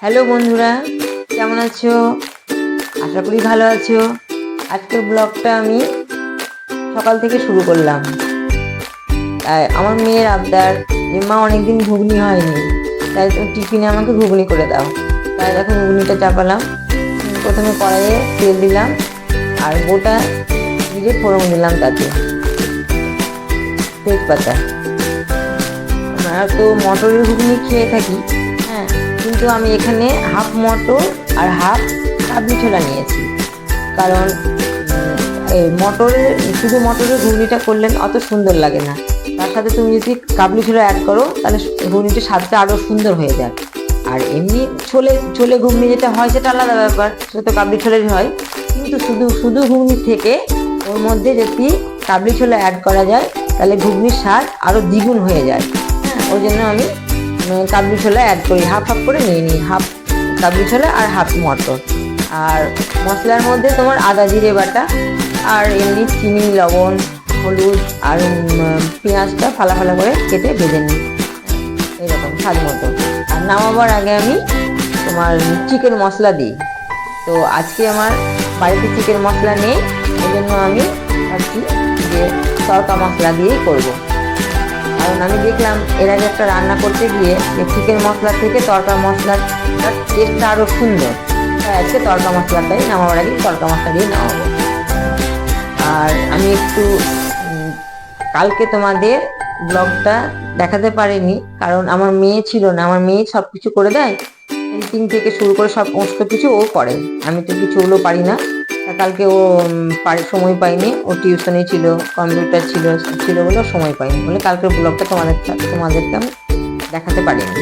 Hello বন্ধুরা, কেমন আছো? আশা করি ভালো আছো। আজকের ব্লগটা আমি সকাল থেকে শুরু করলাম। তাই আমার মেয়ের আবদার যে, মা, অনেকদিন ঘুগনি হয়নি। তাই টিফিনে আমাকে ঘুগনি করে দাও। তাই দেখো ঘুগনিটা চাপালাম। প্রথমে কড়াইয়ে তেল দিলাম আর গোটা জিরে ফোড়ন দিলাম তাতে। তেজপাতা। আমরা তো মটরের ঘুগনি খেয়ে থাকি। কিন্তু আমি এখানে হাফ মটর আর হাফ কাবলি ছোলা নিয়েছি। কারণ মটরের, শুধু মটরের ঘুগনিটা করলেন অত সুন্দর লাগে না। তার সাথে তুমি যদি কাবলি ছোলা অ্যাড করো, তাহলে ঘুগনিটির স্বাদটা আরও সুন্দর হয়ে যায়। আর এমনি ছোলে ছোলে ঘুগনি যেটা হয়, সেটা আলাদা ব্যাপার। সেটা তো কাবলি ছোলের হয়। কিন্তু শুধু শুধু ঘুগনি থেকে ওর মধ্যে যদি কাবলি ছোলা অ্যাড করা যায়, তাহলে ঘুগনির স্বাদ আরও দ্বিগুণ হয়ে যায়। হ্যাঁ ওই জন্য আমি কাবলি ছোলা অ্যাড করি হাফ হাফ করে নিয়ে নিই হাফ কাবলি ছোলা আর হাফ মটর। আর মশলার মধ্যে তোমার আদা জিরে বাটা, আর এমনি চিনি, লবণ, হলুদ, আর পেঁয়াজটা ফালা ফালা করে কেটে ভেজে নিই। এরকম স্বাদ মতো। আর নামাবার আগে আমি তোমার চিকেন মশলা দিই। তো আজকে আমার বাড়িতে চিকেন মশলা নেই জন্য আমি ভাবছি যে তড়কা মশলা দিয়েই করব। কারণ আমি দেখলাম এর আগে একটা রান্না করতে গিয়ে যে চিকেন মশলা থেকে তড়কা মশলার টেস্টটা আরও সুন্দর। তাই আজকে তরকা মশলাটাই নামাবার আগে তরকা মশলা দিয়ে নামাবো। আর আমি একটু কালকে তোমাদের ব্লগটা দেখাতে পারিনি, কারণ আমার মেয়ে ছিল না, আমার মেয়ে সব কিছু করে দেয় পেন্টিং থেকে শুরু করে সব সমস্ত কিছু ও করে। আমি তো কিছু ওগুলো পারি না। কালকে ও সময় পাইনি। ও টিউশনে ছিল, কম্পিউটার ছিল ছিল বলে সময় পাইনি বলে কালকের ব্লগটা তোমাদের, তোমাদেরকে আমি দেখাতে পারিনি।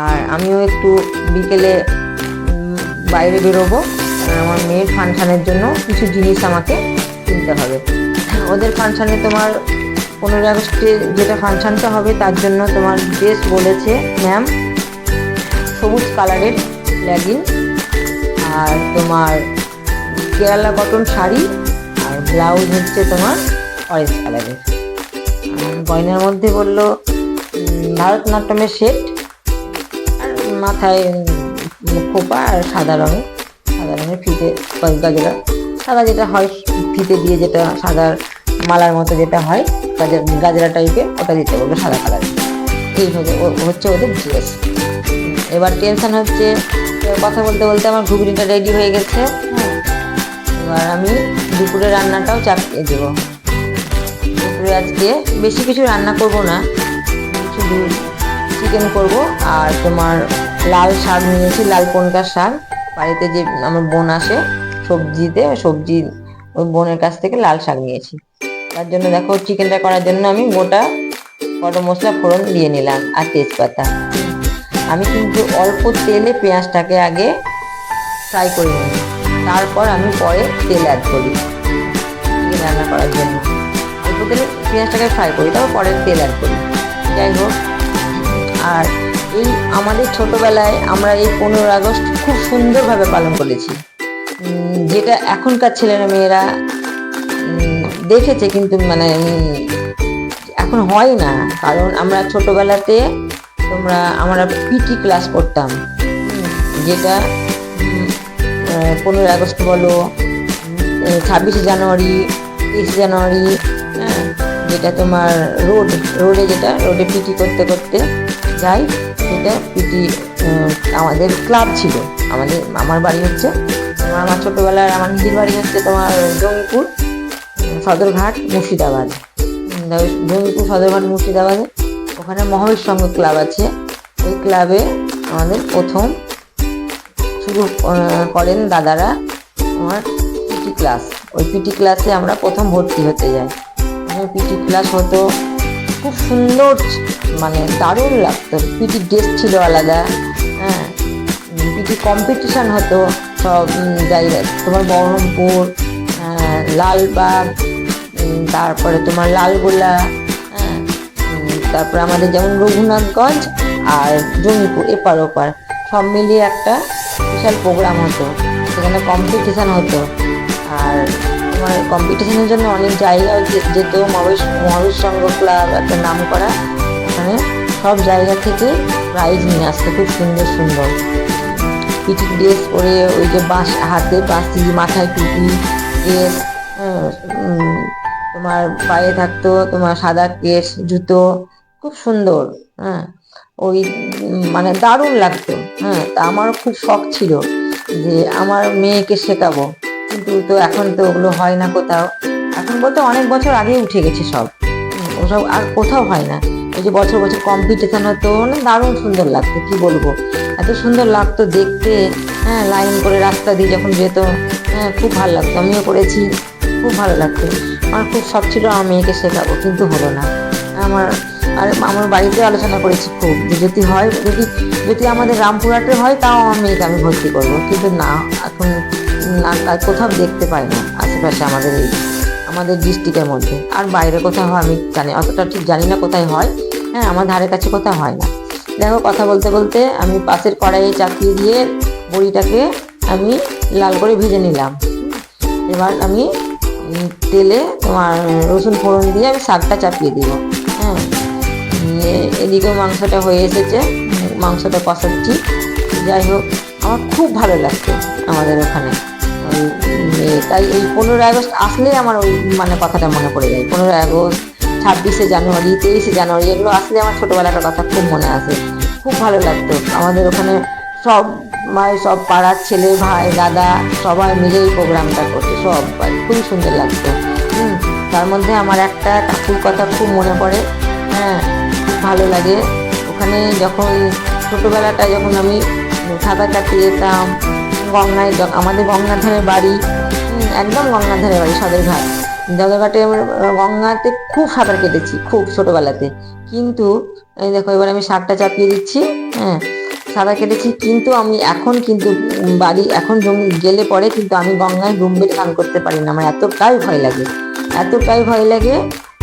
আর আমিও একটু বিকেলে বাইরে বেরোবো। আমার মেয়ের ফাংশানের জন্য কিছু জিনিস আমাকে কিনতে হবে। ওদের ফাংশানে তোমার পনেরোই আগস্টে যেটা ফাংশানটা হবে তার জন্য তোমার ড্রেস বলেছে ম্যাম সবুজ কালারের লেগিং আর তোমার কেরালা কটন শাড়ি আর ব্লাউজ হচ্ছে তোমার অরেঞ্জ কালারের গয়নার মধ্যে বলল ভারতনাট্যমের সেট আর মাথায় খোপা আর সাদা রঙের। সাদা রঙের ফিতে গাজরা। সাদা যেটা হয়, ফিতে দিয়ে যেটা সাদা মালার মতো যেটা হয় গাজরা গাজরা টাইপের ওটা দিতে বলব সাদা কালারের এই হচ্ছে ওদের ড্রেস এবার টেনশন হচ্ছে, কথা বলতে বলতে আমার ঘুগনিটা রেডি হয়ে গেছে। হ্যাঁ এবার আমি দুপুরে রান্নাটাও চাপিয়ে দেবো। দুপুরে আজকে বেশি কিছু রান্না করব না শুধু চিকেন করব আর তোমার লাল শাক নিয়েছি, লাল পনকার শাক। বাড়িতে যে আমার বোন আসে সবজিতে, সবজি ওই বোনের কাছ থেকে লাল শাক নিয়েছি। তার জন্য দেখো চিকেনটা করার জন্য আমি গোটা গরম মশলা, ফোড়ন দিয়ে নিলাম আর তেজপাতা। আমি কিন্তু অল্প তেলে পেঁয়াজটাকে আগে ফ্রাই করে নিই তারপর আমি পরে তেল অ্যাড করি। রান্না করার জন্য। অল্প তেলে পেঁয়াজটাকে ফ্রাই করি, তারপর পরে তেল অ্যাড করি। যাই হোক, আর এই আমাদের ছোটোবেলায় আমরা এই পনেরো আগস্ট খুব সুন্দরভাবে পালন করেছি। যেটা এখনকার ছেলেরা মেয়েরা দেখেছে কিন্তু মানে এখন হয় না। কারণ আমরা ছোটোবেলাতে তোমরা, আমরা পিটি ক্লাস করতাম যেটা পনেরোই আগস্ট বলো ছাব্বিশে জানুয়ারি তেইশে জানুয়ারি যেটা তোমার রোড, রোডে যেটা, রোডে পিটি করতে করতে যাই, সেটা পিটি আমাদের ক্লাব ছিল। আমাদের, আমার বাড়ি হচ্ছে, আমার আমার ছোটোবেলার, আমার নিজের বাড়ি হচ্ছে তোমার জঙ্গিপুর সদরঘাট, মুর্শিদাবাদ। জঙ্গিপুর, সদরঘাট, মুর্শিদাবাদে। ওখানে মহাবীর সংঘ ক্লাব আছে। ওই ক্লাবে আমাদের প্রথম শুরু করেন দাদারা আমার পিটি ক্লাস ওই পিটি ক্লাসে আমরা প্রথম ভর্তি হতে যাই। পিটি ক্লাস হতো খুব সুন্দর মানে দারুণ লাগতো। পিটি ড্রেস ছিল আলাদা হ্যাঁ। পিটি কম্পিটিশান হতো সব জায়গায় তোমার বহরমপুর আহ, লালবাগ তারপরে তোমার লালগোলা হ্যাঁ। তারপরে আমাদের যেমন রঘুনাথগঞ্জ আর জঙ্গিপুর এপার ওপার। সব মিলিয়ে একটা বিশাল প্রোগ্রাম হতো। সেখানে কম্পিটিশান হতো। আর তোমার কম্পিটিশনের জন্য অনেক জায়গায় যে- যেত মহাবীর মহাবীর সংঘ ক্লাব একটা নাম করা। ওখানে সব জায়গা থেকে প্রাইজ নিয়ে আসতো। খুব সুন্দর সুন্দর। পিঠি ড্রেস পরে ওই যে বাঁশ, হাতে বাঁশি মাথায় টুপি ড্রেস তোমার পায়ে থাকতো, তোমার সাদা কেস জুতো। খুব সুন্দর হ্যাঁ। ওই মানে দারুণ লাগতো। হ্যাঁ তা আমার খুব শখ ছিল যে আমার মেয়েকে শেখাবো। কিন্তু তো এখন তো ওগুলো হয় না কোথাও। এখন বলতে অনেক বছর আগে উঠে গেছে সব। ওসব আর কোথাও হয় না। ওই যে বছর বছর কম্পিটিশন হতো না দারুণ সুন্দর লাগতো, কি বলব? এত সুন্দর লাগতো দেখতে। হ্যাঁ লাইন করে রাস্তা দিয়ে যখন যেত হ্যাঁ খুব ভালো লাগতো। আমিও করেছি, খুব ভালো লাগতো। আমার খুব শখ ছিল আমার মেয়েকে শেখাবো, কিন্তু হলো না। আমার আর আমার বাড়িতে আলোচনা করেছি খুব যদি হয়, যদি যদি আমাদের রামপুরহাটে হয়, তাও আমার মেয়েকে আমি ভর্তি করব। কিন্তু না, এখন না আর কোথাও দেখতে পাই না আশেপাশে আমাদের এই, আমাদের ডিস্ট্রিক্টের মধ্যে। আর বাইরে কোথাও আমি জানি, অতটা ঠিক জানি না কোথায় হয়। হ্যাঁ আমার ধারে কাছে কোথাও হয় না। দেখো, কথা বলতে বলতে আমি পাশের কড়াইয়ে চাপিয়ে দিয়ে বড়িটাকে আমি লাল করে ভেজে নিলাম। এবার আমি তেলে তোমার রসুন ফোড়ন দিয়ে আমি শাকটা চাপিয়ে এ- এদিকেও মাংসটা হয়ে এসেছে। মাংসটা কষাচ্ছি। যাই হোক, আমার খুব ভালো লাগতো আমাদের ওখানে। তাই এই পনেরোই আগস্ট আসলে আমার ওই মানে কথাটা মনে পড়ে যায়। পনেরোই আগস্ট, ছাব্বিশে জানুয়ারি, তেইশে জানুয়ারি, এগুলো আসলে আমার ছোটোবেলাটার কথা খুব মনে আসে খুব ভালো লাগতো। আমাদের ওখানে সব মায়ের সব পাড়ার ছেলে ভাই, দাদা, সবাই মিলে এই প্রোগ্রামটা করতো সবাই খুবই সুন্দর লাগতো হুম, তার মধ্যে আমার একটা কাকুর কথা খুব মনে পড়ে। হ্যাঁ ভালো লাগে। ওখানে যখন ছোটোবেলাটা যখন আমি সাঁতার কাটতে যেতাম, গঙ্গায় আমাদের গঙ্গার বাড়ি একদম গঙ্গার ধারে বাড়ি সদরঘাট সদরঘাটে আমার গঙ্গাতে খুব সাঁতার কেটেছি, খুব ছোটোবেলাতে। কিন্তু দেখো, এবার আমি শাকটা চাপিয়ে দিচ্ছি হ্যাঁ। সাঁতার কেটেছি, কিন্তু আমি এখন কিন্তু বাড়ি, এখন গেলে পরে কিন্তু আমি গঙ্গায় ডুব মেরে স্নান করতে পারি না। আমার এতটাই ভয় লাগে। এতটাই ভয় লাগে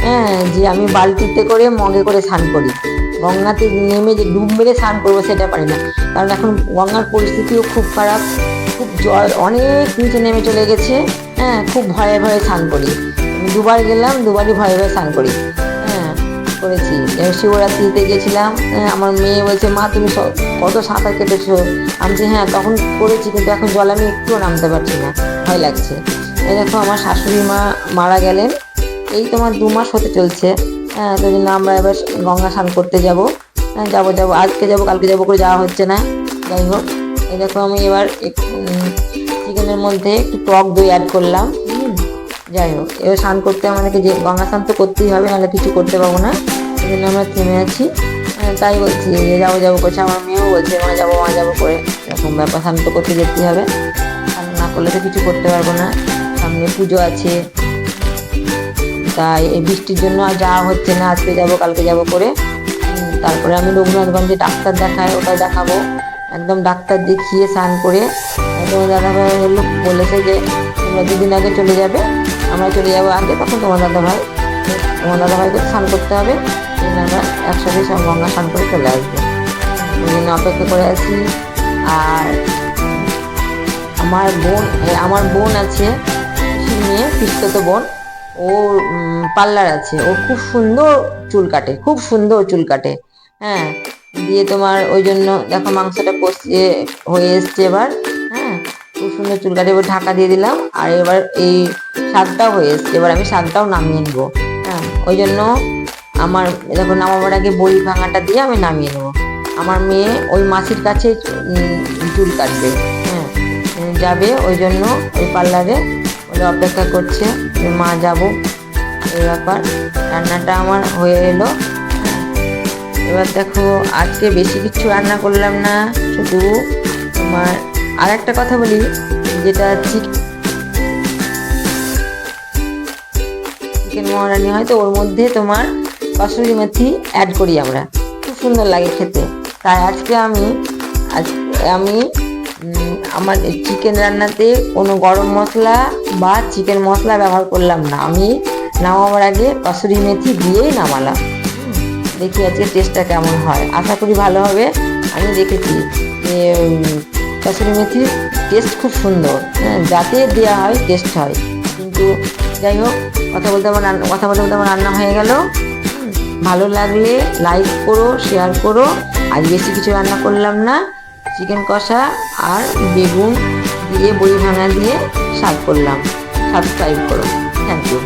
হ্যাঁ যে আমি বালতিতে করে মগে করে স্নান করি। গঙ্গাতে নেমে যে ডুব মেরে স্নান করব সেটা পারি না। কারণ এখন গঙ্গার পরিস্থিতিও খুব খারাপ খুব জল অনেক নিচে নেমে চলে গেছে। হ্যাঁ খুব ভয়ে ভয়ে স্নান করি। দুবার গেলাম দুবারই ভয়ে ভয়ে স্নান করি। হ্যাঁ করেছি। শিবরাত্রিতে গেছিলাম হ্যাঁ, আমার মেয়ে বলছে মা তুমি কত সাঁতার কেটেছো? আমি হ্যাঁ তখন করেছি কিন্তু এখন জল আমি একটুও নামতে পারছি না। ভয় লাগছে। দেখো আমার শাশুড়ি মা মারা গেলেন। এই তোমার দু মাস হতে চলছে। হ্যাঁ তো জন্য আমরা এবার গঙ্গা স্নান করতে যাব। হ্যাঁ যাব যাব আজকে যাব কালকে যাব করে যাওয়া হচ্ছে না। যাই হোক এই দেখো আমি এবার চিকেনের মধ্যে একটু টক দই অ্যাড করলাম। যাই হোক এবার স্নান করতে আমাদেরকে যে গঙ্গা স্নান তো করতেই হবে নাহলে কিছু করতে পারব না। এই জন্য আমরা থেমে আছি। হ্যাঁ, তাই বলছি যে যাব যাব করছে আমার মেয়েও বলছে মা যাব মা যাব করে। এরকম ব্যাপার স্নান তো করতে যেতেই হবে। স্নান না করলে তো কিছু করতে পারব না। সামনে পুজো আছে। তাই এই বৃষ্টির জন্য আর যাওয়া হচ্ছে না। আজকে যাব, কালকে যাব করে। তারপরে আমি রঘুনাথগঞ্জে ডাক্তার দেখায়, ওটা দেখাবো। একদম ডাক্তার দেখিয়ে স্নান করে। তোমার দাদাভাই হলো, বলেছে যে তোমরা দুদিন আগে চলে যাবে। আমরা চলে যাব আগে, তখন তোমার দাদাভাই, তোমার দাদাভাইকে স্নান করতে হবে। আমরা একসাথে সব গঙ্গা স্নান করে চলে আসব। জন্য অপেক্ষা করে আছি। আর আমার বোন আমার বোন আছে মেয়ে, পিস্তত বোন। ওর পার্লার আছে। ও খুব সুন্দর চুল কাটে, খুব সুন্দর চুল কাটে। হ্যাঁ দিয়ে তোমার ওই জন্য দেখো মাংসটা কষিয়ে হয়ে এসছে এবার। হ্যাঁ খুব সুন্দর চুল কাটে। এবার ঢাকা দিয়ে দিলাম আর এবার এই শাকটাও হয়ে এসছে। এবার আমি শাকটাও নামিয়ে নেব। হ্যাঁ ওই জন্য আমার, দেখো নামাবার আগে বড়ি ভাঙাটা দিয়ে আমি নামিয়ে নেব। আমার মেয়ে ওই মাসির কাছে চুল কাটবে। হ্যাঁ যাবে ওই জন্য ওই পার্লারে। ওরা অপেক্ষা করছে যে মা যাব। এই ব্যাপার, রান্নাটা আমার হয়ে এলো। এবার দেখো, আজকে বেশি কিছু রান্না করলাম না, শুধু তোমার আর একটা কথা বলি, যেটা চিকেন মহারানি হয় তো ওর মধ্যে তোমার কসুরি মেথি অ্যাড করি আমরা। খুব সুন্দর লাগে খেতে। তাই আজকে আমি আজ আমি আমার চিকেন রান্নাতে কোনো গরম মশলা বা চিকেন মশলা ব্যবহার করলাম না। আমি নামাবার আগে কসুরি মেথি দিয়েই নামালাম। দেখি আজকে টেস্টটা কেমন হয়। আশা করি ভালো হবে। আমি দেখেছি যে, কসুরি মেথির টেস্ট খুব সুন্দর। হ্যাঁ যাতে দেওয়া হয় টেস্ট হয়। কিন্তু যাই হোক, কথা বলতে আমার কথা বলতে বলতে আমার রান্না হয়ে গেল। ভালো লাগলে লাইক করো শেয়ার করো। আজ বেশি কিছু রান্না করলাম না। চিকেন কষা আর বেগুন দিয়ে বড়ি ভাঙা দিয়ে সার্ভ করলাম। সাবস্ক্রাইব করো। Thank you